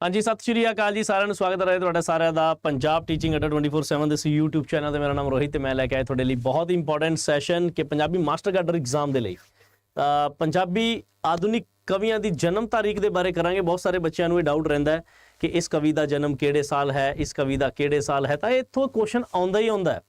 ਹਾਂਜੀ, ਸਤਿ ਸ਼੍ਰੀ ਅਕਾਲ ਜੀ, ਸਾਰਿਆਂ ਨੂੰ ਸਵਾਗਤ ਹੈ ਤੁਹਾਡਾ ਸਾਰਿਆਂ ਦਾ ਪੰਜਾਬ ਟੀਚਿੰਗ ਅੱਡਾ 24/7 ਦੇ ਸੀ YouTube ਚੈਨਲ ਤੇ। ਮੇਰਾ ਨਾਮ ਰੋਹਿਤ ਤੇ ਮੈਂ ਲੈ ਕੇ ਆਇਆ ਤੁਹਾਡੇ ਲਈ ਬਹੁਤ ਇੰਪੋਰਟੈਂਟ ਸੈਸ਼ਨ ਕਿ ਪੰਜਾਬੀ ਮਾਸਟਰ ਕਾਡਰ ਐਗਜ਼ਾਮ ਦੇ ਲਈ। ਤਾਂ ਪੰਜਾਬੀ ਆਧੁਨਿਕ ਕਵੀਆਂ ਦੀ ਜਨਮ ਤਾਰੀਖ ਦੇ ਬਾਰੇ ਕਰਾਂਗੇ। ਬਹੁਤ ਸਾਰੇ ਬੱਚਿਆਂ ਨੂੰ ਇਹ ਡਾਊਟ ਰਹਿੰਦਾ ਹੈ ਕਿ ਇਸ ਕਵੀ ਦਾ ਜਨਮ ਕਿਹੜੇ ਸਾਲ ਹੈ, ਇਸ ਕਵੀ ਦਾ ਕਿਹੜੇ ਸਾਲ ਹੈ। ਤਾਂ ਇੱਥੋਂ ਕੁਐਸਚਨ ਆਉਂਦਾ ਹੀ ਆਉਂਦਾ ਹੈ।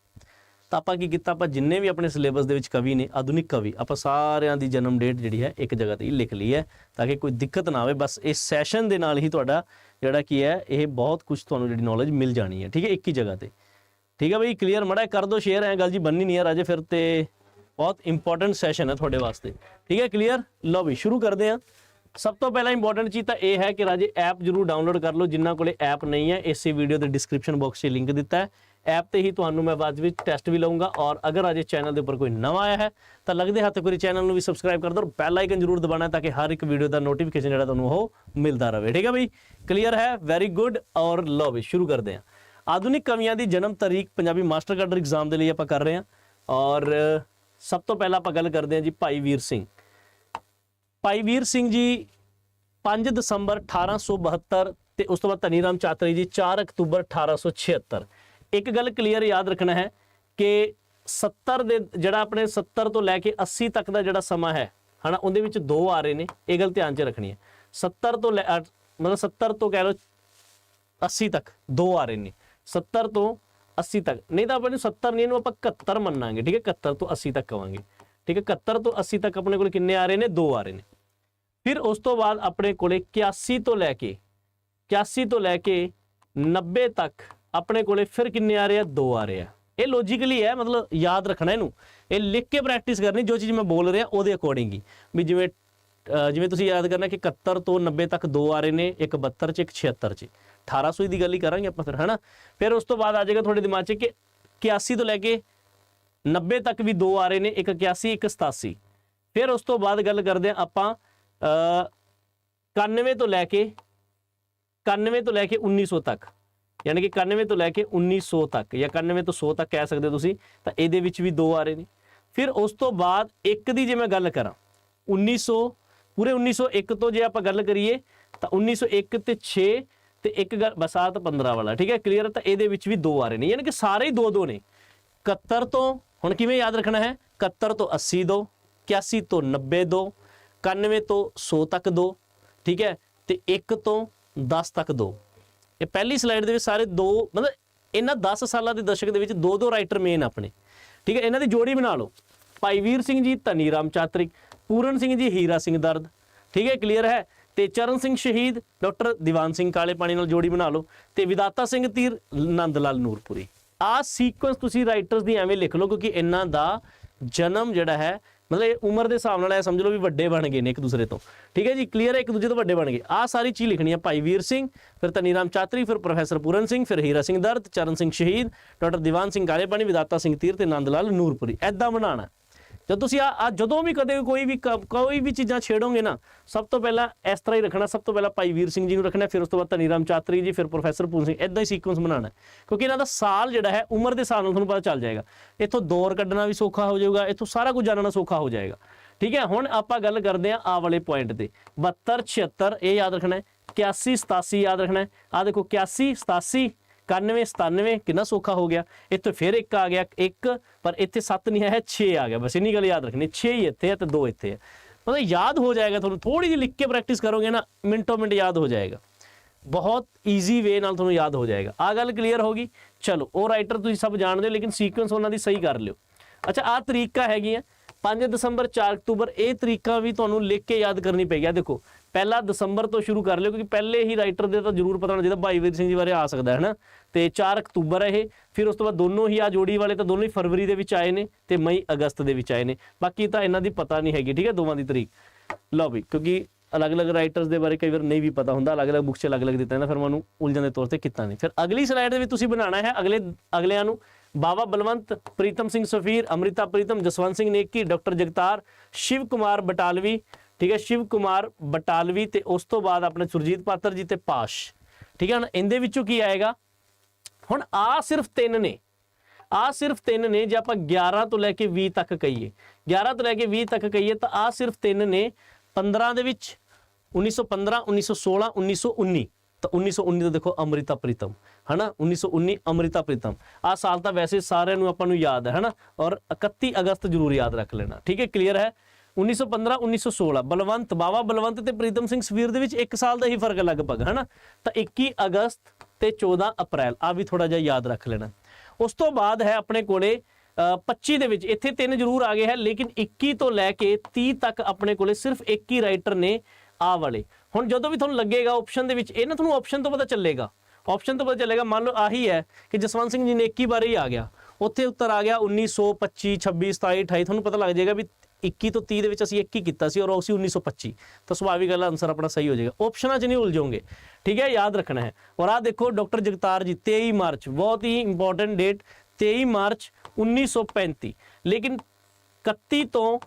ਤਾਂ ਆਪਾਂ ਕੀ ਕੀਤਾ, ਆਪਾਂ ਜਿੰਨੇ ਵੀ ਆਪਣੇ ਸਿਲੇਬਸ ਦੇ ਵਿੱਚ ਕਵੀ ਨੇ, ਆਧੁਨਿਕ ਕਵੀ, ਆਪਾਂ ਸਾਰਿਆਂ ਦੀ ਜਨਮ ਡੇਟ ਜਿਹੜੀ ਹੈ ਇੱਕ ਜਗ੍ਹਾ ਤੇ ਹੀ ਲਿਖ ਲਈ ਹੈ ਤਾਂ ਕਿ ਕੋਈ ਦਿੱਕਤ ਨਾ ਆਵੇ। ਬਸ ਇਸ ਸੈਸ਼ਨ ਦੇ ਨਾਲ ਹੀ ਤੁਹਾਡਾ ਜਿਹੜਾ ਕੀ ਹੈ, ਇਹ ਬਹੁਤ ਕੁਝ ਤੁਹਾਨੂੰ ਜਿਹੜੀ ਨੌਲੇਜ ਮਿਲ ਜਾਣੀ ਹੈ, ਠੀਕ ਹੈ, ਇੱਕ ਹੀ ਜਗ੍ਹਾ ਤੇ। ਠੀਕ ਹੈ ਬਈ ਕਲੀਅਰ ਮੜਾ ਕਰ ਦੋ ਸ਼ੇਅਰ ਐ ਗੱਲ ਜੀ ਬੰਨੀ ਨਹੀਂ ਹੈ ਰਾਜੇ ਫਿਰ ਤੇ ਬਹੁਤ ਇੰਪੋਰਟੈਂਟ ਸੈਸ਼ਨ ਹੈ ਤੁਹਾਡੇ ਵਾਸਤੇ। ਠੀਕ ਹੈ ਕਲੀਅਰ ਲਓ ਵੀ ਸ਼ੁਰੂ ਕਰਦੇ ਹਾਂ। ਸਭ ਤੋਂ ਪਹਿਲਾਂ ਇੰਪੋਰਟੈਂਟ ਚੀਜ਼ ਤਾਂ ਇਹ ਹੈ ਕਿ ਰਾਜੇ ਐਪ ਜਰੂਰ ਡਾਊਨਲੋਡ ਕਰ ਲਓ, ਜਿਨ੍ਹਾਂ ਕੋਲੇ ਐਪ ਨਹੀਂ ਹੈ, ਇਸੇ ਵੀਡੀਓ ਦੇ ਡਿਸਕ੍ਰਿਪਸ਼ਨ ਬਾਕਸ 'ਚ ਲਿੰਕ ਦਿੱਤਾ ਹੈ। ਐਪ ਤੇ ਹੀ ਤੁਹਾਨੂੰ ਮੈਂ ਬਾਅਦ ਵਿੱਚ ਟੈਸਟ ਵੀ ਲਵਾਂਗਾ ਔਰ ਅਗਰ ਅਜੇ ਚੈਨਲ ਦੇ ਉੱਪਰ ਕੋਈ ਨਵਾਂ ਆਇਆ ਹੈ, ਤਾਂ ਲੱਗਦੇ ਹੱਥ ਕੋਈ ਚੈਨਲ ਨੂੰ ਵੀ ਸਬਸਕ੍ਰਾਈਬ ਕਰ ਦਿਓ ਔਰ ਬੈਲ ਆਈਕਨ ਜਰੂਰ ਦਬਾਉਣਾ ਤਾਂ ਕਿ ਹਰ ਇੱਕ ਵੀਡੀਓ ਦਾ ਨੋਟੀਫਿਕੇਸ਼ਨ ਜਿਹੜਾ ਤੁਹਾਨੂੰ ਉਹ ਮਿਲਦਾ ਰਹੇ। ਠੀਕ ਹੈ ਬਈ? ਕਲੀਅਰ ਹੈ? ਵੈਰੀ ਗੁੱਡ ਔਰ ਲਓ ਵੀ ਸ਼ੁਰੂ ਕਰਦੇ ਹਾਂ। ਆਧੁਨਿਕ ਕਵੀਆਂ ਦੀ ਜਨਮ ਤਾਰੀਖ ਪੰਜਾਬੀ ਮਾਸਟਰ ਕਾਡਰ ਐਗਜ਼ਾਮ ਦੇ ਲਈ ਆਪਾਂ ਕਰ ਰਹੇ ਹਾਂ ਔਰ ਸਭ ਤੋਂ ਪਹਿਲਾਂ ਆਪਾਂ ਗੱਲ ਕਰਦੇ ਹਾਂ ਜੀ ਭਾਈ ਵੀਰ ਸਿੰਘ। ਭਾਈ ਵੀਰ ਸਿੰਘ ਜੀ 5 ਦਸੰਬਰ 1872 ਤੇ ਉਸ ਤੋਂ ਬਾਅਦ ਧਨੀ ਰਾਮ ਚਾਤਰੀ ਜੀ 4 ਅਕਤੂਬਰ 1876 ਇੱਕ ਗੱਲ ਕਲੀਅਰ ਯਾਦ ਰੱਖਣਾ ਹੈ ਕਿ 70 ਦੇ ਜਿਹੜਾ ਆਪਣੇ 70 ਤੋਂ ਲੈ ਕੇ 80 ਤੱਕ ਦਾ ਜਿਹੜਾ ਸਮਾਂ ਹੈ ਹਨਾ ਉਹਦੇ ਵਿੱਚ ਦੋ ਆ ਰਹੇ ਨੇ ਇਹ ਗੱਲ ਧਿਆਨ 'ਚ ਰੱਖਣੀ ਹੈ। 70 ਤੋਂ ਲੈ ਅ, ਮਤਲਬ 70 ਤੋਂ ਕਹਿ ਲਓ 80 ਤੱਕ ਦੋ ਆ ਰਹੇ ਨੇ। 70 ਤੋਂ 80 ਤੱਕ ਨਹੀਂ ਤਾਂ ਆਪਾਂ ਨੂੰ 70 ਨਹੀਂ ਇਹਨੂੰ ਆਪਾਂ 71 ਮੰਨਾਂਗੇ ਠੀਕ ਹੈ? 71 ਤੋਂ 80 ਤੱਕ ਕਵਾਂਗੇ ਠੀਕ ਹੈ? 71 ਤੋਂ 80 ਤੱਕ ਆਪਣੇ ਕੋਲ ਕਿੰਨੇ ਆ ਰਹੇ ਨੇ? ਦੋ ਆ ਰਹੇ ਨੇ। ਫਿਰ ਉਸ ਤੋਂ ਬਾਅਦ ਆਪਣੇ ਕੋਲੇ 81 ਤੋਂ ਲੈ ਕੇ 81 ਤੋਂ ਲੈ ਕੇ 90 ਤੱਕ ਆਪਣੇ ਕੋਲੇ ਫਿਰ ਕਿੰਨੇ ਆ ਰਹੇ ਆ? ਦੋ ਆ ਰਹੇ ਆ। ਇਹ ਲੌਜੀਕਲੀ ਹੈ, ਮਤਲਬ ਯਾਦ ਰੱਖਣਾ ਇਹਨੂੰ। ਇਹ ਲਿਖ ਕੇ ਪ੍ਰੈਕਟਿਸ ਕਰਨੀ, ਜੋ ਚੀਜ਼ ਮੈਂ ਬੋਲ ਰਿਹਾ, ਉਹਦੇ ਅਕੋਰਡਿੰਗ ਹੀ। ਵੀ ਜਿਵੇਂ ਜਿਵੇਂ ਤੁਸੀਂ ਯਾਦ ਕਰਨਾ ਕਿ 71 ਤੋਂ 90 ਤੱਕ ਦੋ ਆ ਰਹੇ ਨੇ, ਇੱਕ 72 ਚ, ਇੱਕ 76 ਚ। 1800 ਦੀ ਗੱਲ ਹੀ ਕਰਾਂਗੇ ਆਪਾਂ ਫਿਰ, ਹਨਾ? ਫਿਰ ਉਸ ਤੋਂ ਬਾਅਦ ਆ ਜਾਏਗਾ ਤੁਹਾਡੇ ਦਿਮਾਗ 'ਚ ਕਿ 81 ਤੋਂ ਲੈ ਕੇ 90 ਤੱਕ ਵੀ ਦੋ ਆ ਰਹੇ ਨੇ, ਇੱਕ 81 ਇੱਕ 87 ਫਿਰ ਉਸ ਤੋਂ ਬਾਅਦ ਗੱਲ ਕਰਦੇ ਹਾਂ ਆਪਾਂ ਅ 91 ਤੋਂ ਲੈ ਕੇ 91 ਤੋਂ ਲੈ ਕੇ 1900 ਤੱਕ। ਯਾਨੀ ਕਿ 91 ਤੋਂ ਲੈ ਕੇ 1900 ਤੱਕ ਜਾਂ 91 ਤੋਂ 100 ਤੱਕ ਕਹਿ ਸਕਦੇ ਹੋ ਤੁਸੀਂ, ਤਾਂ ਇਹਦੇ ਵਿੱਚ ਵੀ ਦੋ ਆ ਰਹੇ ਨੇ। ਫਿਰ ਉਸ ਤੋਂ ਬਾਅਦ ਇੱਕ ਦੀ ਜੇ ਮੈਂ ਗੱਲ ਕਰਾਂ 1900 ਪੂਰੇ 1901 ਤੋਂ ਜੇ ਆਪਾਂ ਗੱਲ ਕਰੀਏ, ਤਾਂ 1901 ਤੇ 6 ਤੇ ਇੱਕ ਗੱਲ ਬਸਾਤ 15 ਵਾਲਾ, ਠੀਕ ਹੈ ਕਲੀਅਰ ਤਾਂ ਇਹਦੇ ਵਿੱਚ ਵੀ ਦੋ ਆ ਰਹੇ ਨੇ। ਯਾਨੀ ਕਿ ਸਾਰੇ ਹੀ ਦੋ ਦੋ ਨੇ। 71 ਤੋਂ, ਹੁਣ ਕਿਵੇਂ ਯਾਦ ਰੱਖਣਾ ਹੈ? 71 ਤੋਂ 80 ਦੋ 81 ਤੋਂ 90 ਦੋ 91 ਤੋਂ 100 ਤੱਕ ਦੋ, ਠੀਕ ਹੈ, ਤੇ 1 ਤੋਂ 10 ਤੱਕ ਦੋ। ਇਹ ਪਹਿਲੀ ਸਲਾਈਡ ਦੇ ਵਿੱਚ ਸਾਰੇ ਦੋ, ਮਤਲਬ ਇਹਨਾਂ 10 ਸਾਲਾਂ ਦੇ ਦਸ਼ਕ ਦੇ ਵਿੱਚ ਦੋ ਦੋ ਰਾਈਟਰ ਮੇਨ ਆਪਣੇ। ਠੀਕ ਹੈ, ਇਹਨਾਂ ਦੀ ਜੋੜੀ ਬਣਾ ਲਓ। ਭਾਈ ਵੀਰ ਸਿੰਘ ਜੀ, ਧਨੀ ਰਾਮ ਚਾਤਰਿਕ, ਪੂਰਨ ਸਿੰਘ ਜੀ, ਹੀਰਾ ਸਿੰਘ ਦਰਦ। ਠੀਕ ਹੈ ਕਲੀਅਰ ਹੈ? ਤੇ ਚਰਨ ਸਿੰਘ ਸ਼ਹੀਦ, ਡਾਕਟਰ ਦੀਵਾਨ ਸਿੰਘ ਕਾਲੇ ਪਾਣੀ ਨਾਲ ਜੋੜੀ ਬਣਾ ਲਓ। ਤੇ ਵਿਦਾਤਾ ਸਿੰਘ ਤੀਰ ਨੰਦ ਲਾਲ ਨੂਰਪੁਰੀ। ਆਹ ਸੀਕੁਐਂਸ ਤੁਸੀਂ ਰਾਈਟਰਸ ਦੀ ਐਵੇਂ ਲਿਖ ਲਓ, ਕਿਉਂਕਿ ਇਹਨਾਂ ਦਾ ਜਨਮ ਜਿਹੜਾ ਹੈ ਮਤਲਬ ਇਹ ਉਮਰ ਦੇ ਹਿਸਾਬ ਨਾਲ ਇਹ ਸਮਝ ਲਓ ਵੀ ਵੱਡੇ ਬਣ ਗਏ ਨੇ ਇੱਕ ਦੂਸਰੇ ਤੋਂ। ਠੀਕ ਹੈ ਜੀ? ਕਲੀਅਰ ਹੈ? ਇੱਕ ਦੂਜੇ ਤੋਂ ਵੱਡੇ ਬਣ ਗਏ। ਆਹ ਸਾਰੀ ਚੀਜ਼ ਲਿਖਣੀ ਹੈ ਭਾਈ ਵੀਰ ਸਿੰਘ, ਫਿਰ ਧਨੀਰਾਮ ਚਾਤਰੀ, ਫਿਰ ਪ੍ਰੋਫੈਸਰ ਪੂਰਨ ਸਿੰਘ, ਫਿਰ ਹੀਰਾ ਸਿੰਘ ਦਰਦ, ਚਰਨ ਸਿੰਘ ਸ਼ਹੀਦ, ਡਾਕਟਰ ਦੀਵਾਨ ਸਿੰਘ ਕਾਲੇਪਾਣੀ ਵਿਦਾਤਾ ਸਿੰਘ ਤੀਰ ਤੇ ਨੰਦ ਲਾਲ ਨੂਰਪੁਰੀ। ਐਦਾਂ ਬਣਾਉਣਾ। ਜਦ ਤੁਸੀਂ ਆ ਜਦੋਂ ਵੀ ਕਦੇ ਕੋਈ ਵੀ ਕ- ਕੋਈ ਵੀ ਚੀਜ਼ਾਂ ਛੇੜੋਗੇ ਨਾ, ਸਭ ਤੋਂ ਪਹਿਲਾਂ ਇਸ ਤਰ੍ਹਾਂ ਹੀ ਰੱਖਣਾ, ਸਭ ਤੋਂ ਪਹਿਲਾਂ ਭਾਈ ਵੀਰ ਸਿੰਘ ਜੀ ਨੂੰ ਰੱਖਣਾ, ਫਿਰ ਉਸ ਤੋਂ ਬਾਅਦ ਧਨੀਰਾਮ ਚਾਤਰੀ ਜੀ, ਫਿਰ ਪ੍ਰੋਫੈਸਰ ਪੂਨ ਸਿੰਘ ਐਦਾਂ ਹੀ ਸੀਕੁਐਂਸ ਬਣਾਉਣਾ। ਕਿਉਂਕਿ ਇਹਨਾਂ ਦਾ ਸਾਲ ਜਿਹੜਾ ਹੈ, ਉਮਰ ਦੇ ਹਿਸਾਬ ਨਾਲ ਤੁਹਾਨੂੰ ਪਤਾ ਚੱਲ ਜਾਏਗਾ। ਇੱਥੋਂ ਦੌਰ ਕੱਢਣਾ ਵੀ ਸੌਖਾ ਹੋ ਜਾਊਗਾ, ਇੱਥੋਂ ਸਾਰਾ ਕੁਝ ਜਾਣਨਾ ਸੌਖਾ ਹੋ ਜਾਏਗਾ। ਠੀਕ ਹੈ, ਹੁਣ ਆਪਾਂ ਗੱਲ ਕਰਦੇ ਹਾਂ ਆ ਵਾਲੇ ਪੁਆਇੰਟ ਤੇ। 72 76 ਇਹ ਯਾਦ ਰੱਖਣਾ ਹੈ। 81 87 ਯਾਦ ਰੱਖਣਾ ਹੈ। ਆ ਦੇਖੋ 81 87 91 97 ਕਿੰਨਾ ਸੌਖਾ ਹੋ ਗਿਆ? ਇੱਥੇ ਫਿਰ ਇੱਕ ਆ ਗਿਆ, ਇੱਕ, ਪਰ ਇੱਥੇ 7 ਨਹੀਂ ਹੈ 6 ਆ ਗਿਆ। ਬਸ ਇੰਨੀ ਗੱਲ ਯਾਦ ਰੱਖਣੀ 6 ਹੀ ਇੱਥੇ ਹੈ ਤੇ 2 ਇੱਥੇ ਹੈ ਮਤਲਬ ਯਾਦ ਹੋ ਜਾਏਗਾ ਤੁਹਾਨੂੰ ਥੋੜੀ ਜਿਹੀ ਲਿਖ ਕੇ ਪ੍ਰੈਕਟਿਸ ਕਰੋਗੇ ਨਾ, ਮਿੰਟੋ ਮਿੰਟ ਯਾਦ ਹੋ ਜਾਏਗਾ। ਬਹੁਤ ਈਜ਼ੀ ਵੇ ਨਾਲ ਤੁਹਾਨੂੰ ਯਾਦ ਹੋ ਜਾਏਗਾ। ਆ ਗੱਲ ਕਲੀਅਰ ਹੋ ਗਈ? ਚਲੋ, ਉਹ ਰਾਈਟਰ ਤੁਸੀਂ ਸਭ ਜਾਣਦੇ ਹੋ, ਲੇਕਿਨ ਸੀਕੁਐਂਸ ਉਹਨਾਂ ਦੀ ਸਹੀ ਕਰ ਲਿਓ। ਅੱਛਾ ਆ ਤਰੀਕਾ ਹੈਗੀ ਆ 5 ਦਸੰਬਰ 4 ਅਕਤੂਬਰ, ਇਹ ਤਰੀਕਾ ਵੀ ਤੁਹਾਨੂੰ ਲਿਖ ਕੇ ਯਾਦ ਕਰਨੀ ਪਏਗੀ। ਆ ਦੇਖੋ ਪਹਿਲਾ ਦਸੰਬਰ ਤੋਂ ਸ਼ੁਰੂ ਕਰ ਲਿਓ, ਕਿਉਂਕਿ ਪਹਿਲੇ ਹੀ ਰਾਈਟਰ ਦੇ ਤਾਂ ਜ਼ਰੂਰ ਪਤਾ ਹੋਣਾ ਜਿਹਦਾ ਭਾਈ ਵੀਰ ਸਿੰਘ ਜੀ ਬਾਰੇ ਆ ਸਕਦਾ ਹੈ ਨਾ ਤੇ 4 ਅਕਤੂਬਰ ਹੈ ਇਹ, ਫਿਰ ਉਸ ਤੋਂ ਬਾਅਦ ਦੋਨੋਂ ਹੀ ਆ ਜੋੜੀ ਵਾਲੇ ਤਾਂ ਦੋਨੋਂ ਹੀ ਫਰਵਰੀ ਦੇ ਵਿੱਚ ਆਏ ਨੇ ਤੇ ਮਈ ਅਗਸਤ ਦੇ ਵਿੱਚ ਆਏ ਨੇ। ਬਾਕੀ ਤਾਂ ਇਹਨਾਂ ਦੀ ਪਤਾ ਨਹੀਂ ਹੈਗੀ, ਠੀਕ ਹੈ, ਦੋਵਾਂ ਦੀ ਤਰੀਕ। ਲਓ ਵੀ, ਕਿਉਂਕਿ ਅਲੱਗ-ਅਲੱਗ ਰਾਈਟਰਸ ਦੇ ਬਾਰੇ ਕਈ ਵਾਰ ਨਹੀਂ ਵੀ ਪਤਾ ਹੁੰਦਾ, ਅਲੱਗ-ਅਲੱਗ ਬੁੱਕਸ 'ਚ ਅਲੱਗ-ਅਲੱਗ ਦਿੱਤਾ ਜਾਂਦਾ, ਫਿਰ ਮੈਨੂੰ ਉਲਝਣ ਦੇ ਤੌਰ ਤੇ ਕੀਤਾ ਨਹੀਂ। ਫਿਰ ਅਗਲੀ ਸਲਾਈਡ ਦੇ ਵਿੱਚ ਤੁਸੀਂ ਬਣਾਉਣਾ ਹੈ, ਅਗਲੇ, ਅਗਲਿਆਂ ਨੂੰ ਬਾਬਾ ਬਲਵੰਤ, ਪ੍ਰੀਤਮ ਸਿੰਘ ਸਫੀਰ, ਅਮ੍ਰਿਤਾ ਪ੍ਰੀਤਮ, ਜਸਵੰਤ ਸਿੰਘ ਨੇਕੀ, ਡਾਕਟਰ ਜਗਤਾਰ, ਸ਼ਿਵ ਕੁਮਾਰ ਬਟਾਲਵੀ ਠੀਕ ਹੈ, ਸ਼ਿਵ ਕੁਮਾਰ ਬਟਾਲਵੀ ਤੇ ਉਸ ਤੋਂ ਬਾਅਦ ਆਪਣੇ ਸੁਰਜੀਤ ਪਾਤਰ ਜੀ ਤੇ ਪਾਸ਼। ਠੀਕ ਹੈ ਨਾ ਇਹਦੇ ਵਿੱਚੋਂ ਕੀ ਆਏਗਾ? ਹੁਣ ਆ ਸਿਰਫ ਤਿੰਨ ਨੇ। ਆ ਸਿਰਫ ਤਿੰਨ ਨੇ, ਜੇ ਆਪਾਂ 11 ਤੋਂ ਲੈ ਕੇ 20 ਤੱਕ ਕਹੀਏ। 11 ਤੋਂ ਲੈ ਕੇ 20 ਤੱਕ ਕਹੀਏ ਤਾਂ ਆ ਸਿਰਫ ਤਿੰਨ ਨੇ। 15 ਦੇ ਵਿੱਚ 1915 1916 1919 ਤਾਂ 1919 ਦਾ ਦੇਖੋ ਅੰਮ੍ਰਿਤਾ ਪ੍ਰੀਤਮ, ਹਨਾ? 1919 ਅੰਮ੍ਰਿਤਾ ਪ੍ਰੀਤਮ। ਆ ਸਾਲ ਤਾਂ ਵੈਸੇ ਸਾਰਿਆਂ ਨੂੰ ਆਪਾਂ ਨੂੰ ਯਾਦ ਹੈ, ਹਨਾ? ਔਰ 31 ਅਗਸਤ ਜ਼ਰੂਰ ਯਾਦ ਰੱਖ ਲੈਣਾ। ਠੀਕ ਹੈ ਕਲੀਅਰ ਹੈ? 1915 1916 ਬਲਵੰਤ ਬਾਵਾ ਬਲਵੰਤ ਤੇ ਪ੍ਰੀਤਮ ਸਿੰਘ ਸਵੀਰ ਦੇ ਵਿੱਚ 1 ਸਾਲ ਦਾ ਹੀ ਫ਼ਰਕ ਹੈ ਲਗਭਗ ਹਨਾ? ਤਾਂ 21 ਅਗਸਤ ਤੇ 14 ਅਪ੍ਰੈਲ ਆ ਵੀ ਥੋੜਾ ਜਿਹਾ ਯਾਦ ਰੱਖ ਲੈਣਾ। ਉਸ ਤੋਂ ਬਾਅਦ ਹੈ ਆਪਣੇ ਕੋਲੇ ਅ, 25 ਦੇ ਵਿੱਚ ਇੱਥੇ ਤਿੰਨ ਜ਼ਰੂਰ ਆ ਗਏ ਹੈ ਲੇਕਿਨ 21 ਤੋਂ ਲੈ ਕੇ 30 ਤੱਕ ਆਪਣੇ ਕੋਲੇ ਸਿਰਫ ਇੱਕ ਹੀ ਰਾਈਟਰ ਨੇ ਆ ਵਾਲੇ। ਹੁਣ ਜਦੋਂ ਵੀ ਤੁਹਾਨੂੰ ਲੱਗੇਗਾ ਆਪਸ਼ਨ ਦੇ ਵਿੱਚ ਇਹ ਨਾ ਤੁਹਾਨੂੰ ਆਪਸ਼ਨ ਤੋਂ ਪਤਾ ਚੱਲੇਗਾ। ਆਪਸ਼ਨ ਤੋਂ ਪਤਾ ਚੱਲੇਗਾ ਮੰਨ ਲਓ ਆਹੀ ਹੈ ਕਿ ਜਸਵੰਤ ਸਿੰਘ ਜੀ ਨੇ 21 ਬਾਰੇ ਹੀ ਆ ਗਿਆ। ਉੱਥੇ ਉੱਤਰ ਆ ਗਿਆ 1925 26 27 28 ਤੁਹਾਨੂੰ ਪਤਾ ਲੱਗ ਜਾਏਗਾ ਵੀ 21 ਤੋਂ 30 ਦੇ ਵਿੱਚ ਅਸੀਂ ਇੱਕ ਹੀ ਕੀਤਾ ਸੀ ਔਰ ਉਹ ਸੀ 1925 ਤਾਂ ਸੁਭਾਵਿਕ ਗੱਲ ਆਨਸਰ ਆਪਣਾ ਸਹੀ ਹੋ ਜਾਏਗਾ। ਆਪਸ਼ਨਾਂ 'ਚ ਨਹੀਂ ਉਲਝੋਗੇ। ਠੀਕ ਹੈ, ਯਾਦ ਰੱਖਣਾ ਹੈ। ਔਰ ਆ ਦੇਖੋ ਡਾਕਟਰ ਜਗਤਾਰ ਜੀ 23 ਮਾਰਚ, ਬਹੁਤ ਹੀ ਇੰਪੋਰਟੈਂਟ ਡੇਟ 23 ਮਾਰਚ 1935 ਲੇਕਿਨ 31 ਤੋਂ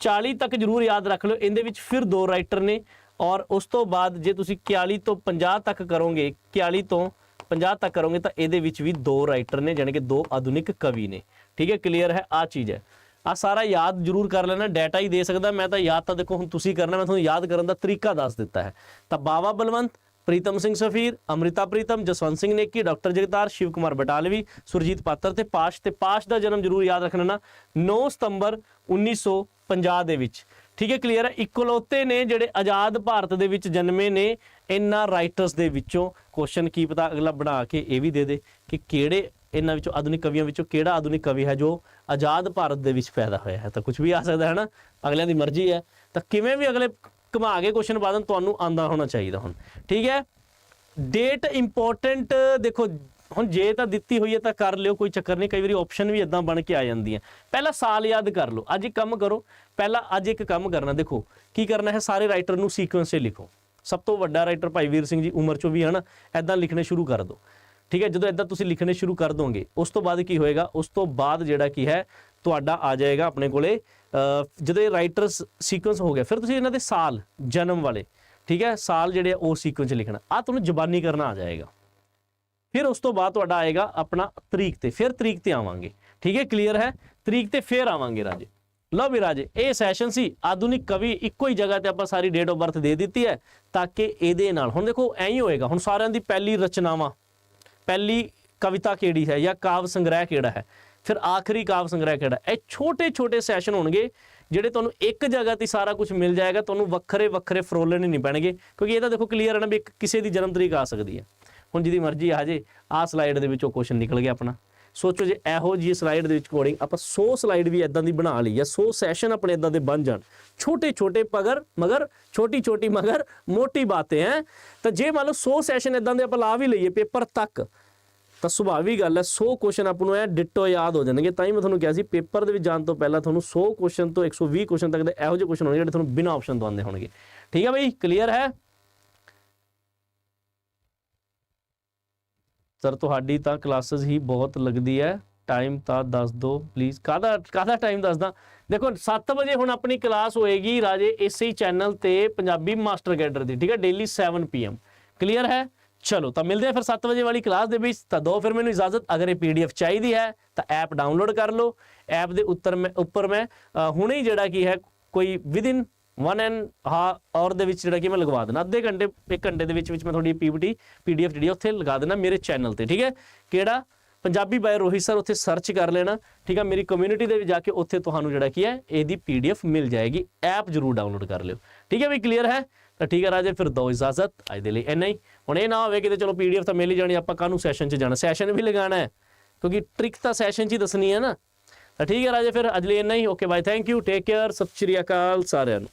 40 ਤੱਕ ਜਰੂਰ ਯਾਦ ਰੱਖ ਲਓ, ਇਹਦੇ ਵਿੱਚ ਫਿਰ ਦੋ ਰਾਈਟਰ ਨੇ। ਔਰ ਉਸ ਤੋਂ ਬਾਅਦ ਜੇ ਤੁਸੀਂ 41 ਤੋਂ 50 ਤੱਕ ਕਰੋਗੇ 41 ਤੋਂ 50 ਤੱਕ ਕਰੋਗੇ, ਤਾਂ ਇਹਦੇ ਵਿੱਚ ਵੀ ਦੋ ਰਾਈਟਰ ਨੇ, ਜਾਣੀ ਕਿ ਦੋ ਆਧੁਨਿਕ ਕਵੀ ਨੇ। ਠੀਕ ਹੈ ਕਲੀਅਰ ਹੈ ਆ ਚੀਜ਼ ਹੈ। ਆ ਸਾਰਾ ਯਾਦ ਜਰੂਰ ਕਰ ਲੈਣਾ ਡਾਟਾ ਹੀ ਦੇ ਸਕਦਾ, ਮੈਂ ਤਾਂ ਯਾਦ ਤਾਂ ਦੇਖੋ ਹੁਣ ਤੁਸੀਂ ਕਰਨਾ, ਮੈਂ ਤੁਹਾਨੂੰ ਯਾਦ ਕਰਨ ਦਾ ਤਰੀਕਾ ਦੱਸ ਦਿੱਤਾ ਹੈ। ਤਾਂ ਬਾਵਾ ਬਲਵੰਤ, ਪ੍ਰੀਤਮ ਸਿੰਘ ਸਫੀਰ, ਅਮ੍ਰਿਤਾ ਪ੍ਰੀਤਮ, ਜਸਵੰਤ ਸਿੰਘ ਨੇਕੀ, ਡਾਕਟਰ ਜਗਤਾਰ ਸ਼ਿਵ ਕੁਮਾਰ ਬਟਾਲਵੀ, ਸੁਰਜੀਤ ਪਾਤਰ ਤੇ ਪਾਸ਼ ਤੇ ਪਾਸ਼ ਦਾ ਜਨਮ ਜਰੂਰ ਯਾਦ ਰੱਖਣਾ ਨਾ 9 ਸਤੰਬਰ 1950 ਦੇ ਵਿੱਚ। ਠੀਕ ਹੈ ਕਲੀਅਰ ਹੈ? ਇਕਲੌਤੇ ਨੇ ਜਿਹੜੇ ਆਜ਼ਾਦ ਭਾਰਤ ਦੇ ਵਿੱਚ ਜਨਮੇ ਨੇ, ਇਹਨਾਂ ਰਾਈਟਰਸ ਦੇ ਵਿੱਚੋਂ ਕੁਐਸਚਨ ਕੀ ਪਤਾ ਅਗਲਾ ਬਣਾ ਕੇ ਇਹ ਵੀ ਦੇ ਦੇ ਕਿ ਕਿਹੜੇ ਇਹਨਾਂ ਵਿੱਚੋਂ ਆਧੁਨਿਕ ਕਵੀਆਂ ਵਿੱਚੋਂ ਕਿਹੜਾ ਆਧੁਨਿਕ ਕਵੀ ਹੈ ਜੋ ਆਜ਼ਾਦ ਭਾਰਤ ਦੇ ਵਿੱਚ ਪੈਦਾ ਹੋਇਆ ਹੈ? ਤਾਂ ਕੁਝ ਵੀ ਆ ਸਕਦਾ ਹੈ ਨਾ? ਅਗਲਿਆਂ ਦੀ ਮਰਜ਼ੀ ਹੈ। ਤਾਂ ਕਿਵੇਂ ਵੀ ਅਗਲੇ ਘੁਮਾ ਕੇ ਕੁਐਸਚਨ ਪਾ ਤੁਹਾਨੂੰ ਆਂਦਾ ਹੋਣਾ ਚਾਹੀਦਾ ਹੁਣ। ਠੀਕ ਹੈ? ਡੇਟ ਇੰਪੋਰਟੈਂਟ ਦੇਖੋ, ਹੁਣ ਜੇ ਤਾਂ ਦਿੱਤੀ ਹੋਈ ਹੈ ਤਾਂ ਕਰ ਲਿਓ, ਕੋਈ ਚੱਕਰ ਨਹੀਂ। ਕਈ ਵਾਰੀ ਆਪਸ਼ਨ ਵੀ ਇਦਾਂ ਬਣ ਕੇ ਆ ਜਾਂਦੀਆਂ ਪਹਿਲਾਂ ਸਾਲ ਯਾਦ ਕਰ ਲਓ। ਅੱਜ ਇੱਕ ਕੰਮ ਕਰੋ। ਪਹਿਲਾਂ ਅੱਜ ਇੱਕ ਕੰਮ ਕਰਨਾ। ਦੇਖੋ, ਕੀ ਕਰਨਾ ਹੈ? ਸਾਰੇ ਰਾਈਟਰ ਨੂੰ ਸੀਕੁਐਂਸ 'ਚ ਲਿਖੋ। ਸਭ ਤੋਂ ਵੱਡਾ ਰਾਈਟਰ ਭਾਈ ਵੀਰ ਸਿੰਘ ਜੀ, ਉਮਰ 'ਚੋਂ ਵੀ ਹਨਾ ਐਦਾਂ ਲਿਖਣੇ ਸ਼ੁਰੂ ਕਰ ਦਿਓ। ਠੀਕ ਹੈ, ਜਦੋਂ ਐਦਾਂ ਤੁਸੀਂ ਲਿਖਣੇ ਸ਼ੁਰੂ ਕਰ ਦੋਗੇ, ਉਸ ਤੋਂ ਬਾਅਦ ਕੀ ਹੋਏਗਾ? ਉਸ ਤੋਂ ਬਾਅਦ ਜਿਹੜਾ ਕੀ ਹੈ, ਤੁਹਾਡਾ ਆ ਜਾਏਗਾ ਆਪਣੇ ਕੋਲੇ ਜਦੋਂ ਇਹ ਰਾਈਟਰਸ ਸੀਕੁਐਂਸ ਹੋ ਗਿਆ, ਫਿਰ ਤੁਸੀਂ ਇਹਨਾਂ ਦੇ ਸਾਲ, ਜਨਮ ਵਾਲੇ, ਠੀਕ ਹੈ, ਸਾਲ ਜਿਹੜੇ ਆ ਉਹ ਸੀਕੁਐਂਸ ਲਿਖਣਾ। ਆ ਤੁਹਾਨੂੰ ਜ਼ਬਾਨੀ ਕਰਨਾ ਆ ਜਾਏਗਾ। ਫਿਰ ਉਸ ਤੋਂ ਬਾਅਦ ਤੁਹਾਡਾ ਆਏਗਾ ਆਪਣਾ ਤਰੀਕ ਤੇ, ਫਿਰ ਤਰੀਕ ਤੇ ਆਵਾਂਗੇ। ਠੀਕ ਹੈ ਕਲੀਅਰ ਹੈ? ਤਰੀਕ ਤੇ ਫਿਰ ਆਵਾਂਗੇ ਰਾਜੇ। ਲਓ ਵੀ ਰਾਜੇ, ਇਹ ਸੈਸ਼ਨ ਸੀ, ਆਧੁਨਿਕ ਕਵੀ ਇੱਕੋ ਹੀ ਜਗ੍ਹਾ ਤੇ ਆਪਾਂ ਸਾਰੀ ਡੇਟ ਆਫ ਬਰਥ ਦੇ ਦਿੱਤੀ ਹੈ, ਤਾਂ ਕਿ ਇਹਦੇ ਨਾਲ, ਹੁਣ ਦੇਖੋ, ਐਂ ਹੀ ਹੋਏਗਾ, ਹੁਣ ਸਾਰਿਆਂ ਦੀ ਪਹਿਲੀ ਰਚਨਾਵਾਂ ਪਹਿਲੀ ਕਵਿਤਾ ਕਿਹੜੀ ਹੈ ਜਾਂ ਕਾਵ ਸੰਗ੍ਰਹਿ ਕਿਹੜਾ ਹੈ? ਫਿਰ ਆਖਰੀ ਕਾਵ ਸੰਗ੍ਰਹਿ ਕਿਹੜਾ ਇਹ ਛੋਟੇ ਛੋਟੇ ਸੈਸ਼ਨ ਹੋਣਗੇ ਜਿਹੜੇ ਤੁਹਾਨੂੰ ਇੱਕ ਜਗ੍ਹਾ ਤੇ ਸਾਰਾ ਕੁਝ ਮਿਲ ਜਾਏਗਾ, ਤੁਹਾਨੂੰ ਵੱਖਰੇ ਵੱਖਰੇ ਫਰੋਲਣੇ ਨਹੀਂ ਪੈਣਗੇ, ਕਿਉਂਕਿ ਇਹ ਤਾਂ ਦੇਖੋ ਕਲੀਅਰ ਹੈ ਨਾ ਵੀ ਇੱਕ ਕਿਸੇ ਦੀ ਜਨਮ ਤਰੀਕ ਆ ਸਕਦੀ ਹੈ। ਹੁਣ ਜਿਹਦੀ ਮਰਜ਼ੀ ਆ ਜੇ ਆ ਸਲਾਈਡ ਦੇ ਵਿੱਚੋਂ ਕੁਐਸਚਨ ਨਿਕਲ ਗਿਆ ਆਪਣਾ। ਸੋਚੋ ਜੇ ਇਹੋ ਜੀ ਸਲਾਈਡ ਦੇ ਵਿੱਚ ਕੋਡਿੰਗ ਆਪਾਂ 100 ਸਲਾਈਡ ਵੀ ਇਦਾਂ ਦੀ ਬਣਾ ਲਈ ਜਾਂ 100 ਸੈਸ਼ਨ ਆਪਣੇ ਇਦਾਂ ਦੇ ਬਣ ਜਾਣ। ਛੋਟੇ ਛੋਟੇ ਪਗਰ, ਮਗਰ, ਛੋਟੀ ਛੋਟੀ ਮਗਰ, ਮੋਟੀ ਬਾतें ਹੈ। ਤਾਂ ਜੇ ਮੰਨ ਲਓ 100 ਸੈਸ਼ਨ ਇਦਾਂ ਦੇ ਆਪਾਂ ਲਾ ਵੀ ਲਈਏ ਪੇਪਰ ਤੱਕ, ਤਾਂ ਸੁਭਾਵਿਕ ਗੱਲ ਹੈ 100 ਕੁਐਸਚਨ ਆਪ ਨੂੰ ਇਹ ਡਿਟੋ ਯਾਦ ਹੋ ਜਾਣਗੇ। ਤਾਂ ਹੀ ਮੈਂ ਤੁਹਾਨੂੰ ਕਿਹਾ ਸੀ, ਪੇਪਰ ਦੇ ਵਿੱਚ ਜਾਣ ਤੋਂ ਪਹਿਲਾਂ ਤੁਹਾਨੂੰ 100 ਕੁਐਸਚਨ ਤੋਂ 120 ਕੁਐਸਚਨ ਤੱਕ ਦੇ ਇਹੋ ਜਿਹੇ ਕੁਐਸਚਨ ਹੋਣਗੇ ਜਿਹੜੇ ਤੁਹਾਨੂੰ ਬਿਨਾਂ ਆਪਸ਼ਨ ਤੋਂ ਆਉਂਦੇ ਹੋਣਗੇ। ਠੀਕ ਹੈ ਬਈ? ਕਲੀਅਰ ਹੈ? ਸਰ ਤੁਹਾਡੀ ਤਾਂ ਕਲਾਸਿਸ ਹੀ ਬਹੁਤ ਲੱਗਦੀ ਹੈ। ਟਾਈਮ ਤਾਂ ਦੱਸ ਦਿਓ ਪਲੀਜ਼ ਕਾਹਦਾ ਕਾਹਦਾ ਟਾਈਮ ਦੱਸਦਾ? ਦੇਖੋ 7 ਵਜੇ ਹੁਣ ਆਪਣੀ ਕਲਾਸ ਹੋਏਗੀ ਰਾਜੇ ਇਸੇ ਚੈਨਲ ਤੇ ਪੰਜਾਬੀ ਮਾਸਟਰ ਗੈਡਰ ਦੀ, ਠੀਕ ਹੈ? ਡੇਲੀ 7 ਪੀਐਮ ਕਲੀਅਰ ਹੈ? ਚਲੋ, ਤਾਂ ਮਿਲਦੇ ਆ ਫਿਰ 7 ਵਜੇ ਵਾਲੀ ਕਲਾਸ ਦੇ ਵਿੱਚ। ਤਾਂ ਦੋ ਫਿਰ ਮੈਨੂੰ ਇਜਾਜ਼ਤ, ਅਗਰ ਇਹ ਪੀਡੀਐਫ ਚਾਹੀਦੀ ਹੈ, ਤਾਂ ਐਪ ਡਾਊਨਲੋਡ ਕਰ ਲਓ। ਐਪ ਦੇ ਉੱਤਰ ਮੈਂ, ਉੱਪਰ ਮੈਂ ਹੁਣੇ ਹੀ ਜਿਹੜਾ ਕੀ ਹੈ, ਕੋਈ ਵਿਦਿਨ 1 ਐਂਡ ਹਾ ਔਰ ਦੇ ਵਿੱਚ ਜਿਹੜਾ ਕਿ ਮੈਂ ਲਗਵਾ ਦੇਣਾ, ਅੱਧੇ ਘੰਟੇ, ਇੱਕ ਘੰਟੇ ਦੇ ਵਿੱਚ ਵਿੱਚ ਮੈਂ ਤੁਹਾਡੀ ਪੀਪੀਟੀ ਪੀਡੀਐਫ ਜਿਹੜੀ ਉੱਥੇ ਲਗਾ ਦੇਣਾ ਮੇਰੇ ਚੈਨਲ ਤੇ, ਠੀਕ ਹੈ? ਕਿਹੜਾ? ਪੰਜਾਬੀ ਬਾਈ ਰੋਹਿਤ ਸਰ ਉੱਥੇ ਸਰਚ ਕਰ ਲੈਣਾ, ਠੀਕ ਹੈ? ਮੇਰੀ ਕਮਿਊਨਿਟੀ ਦੇ ਵਿੱਚ ਜਾ ਕੇ ਉੱਥੇ ਤੁਹਾਨੂੰ ਜਿਹੜਾ ਕੀ ਹੈ, ਇਹਦੀ ਪੀਡੀਐਫ ਮਿਲ ਜਾਏਗੀ ਐਪ ਜਰੂਰ ਡਾਊਨਲੋਡ ਕਰ ਲਿਓ, ਠੀਕ ਹੈ ਵੀ ਕਲੀਅਰ ਹੈ? ਤਾਂ ਠੀਕ ਹੈ ਰਾਜੇ, ਫਿਰ ਦੋ ਇਜਾਜ਼ਤ, ਅੱਜ ਦੇ ਲਈ ਇੰਨਾ ਹੀ। ਹੁਣ ਇਹ ਨਾ ਹੋਵੇ ਕਿ ਤੇ ਚਲੋ ਪੀਡੀਐਫ ਤਾਂ ਮਿਲ ਹੀ ਜਾਣੀ, ਆਪਾਂ ਕਾਹਨੂੰ ਸੈਸ਼ਨ 'ਚ ਜਾਣਾ? ਸੈਸ਼ਨ ਵੀ ਲਗਾਉਣਾ ਹੈ, ਕਿਉਂਕਿ ਟ੍ਰਿਕ ਤਾਂ ਸੈਸ਼ਨ 'ਚ ਹੀ ਦੱਸਣੀ ਹੈ ਨਾ। ਤਾਂ ਠੀਕ ਹੈ ਰਾਜੇ, ਫਿਰ ਅੱਜ ਲਈ ਇੰਨਾ ਹੀ okay bye thank you take care ਸਤਿ ਸ਼੍ਰੀ ਅਕਾਲ ਸਾਰਿਆਂ ਨੂੰ।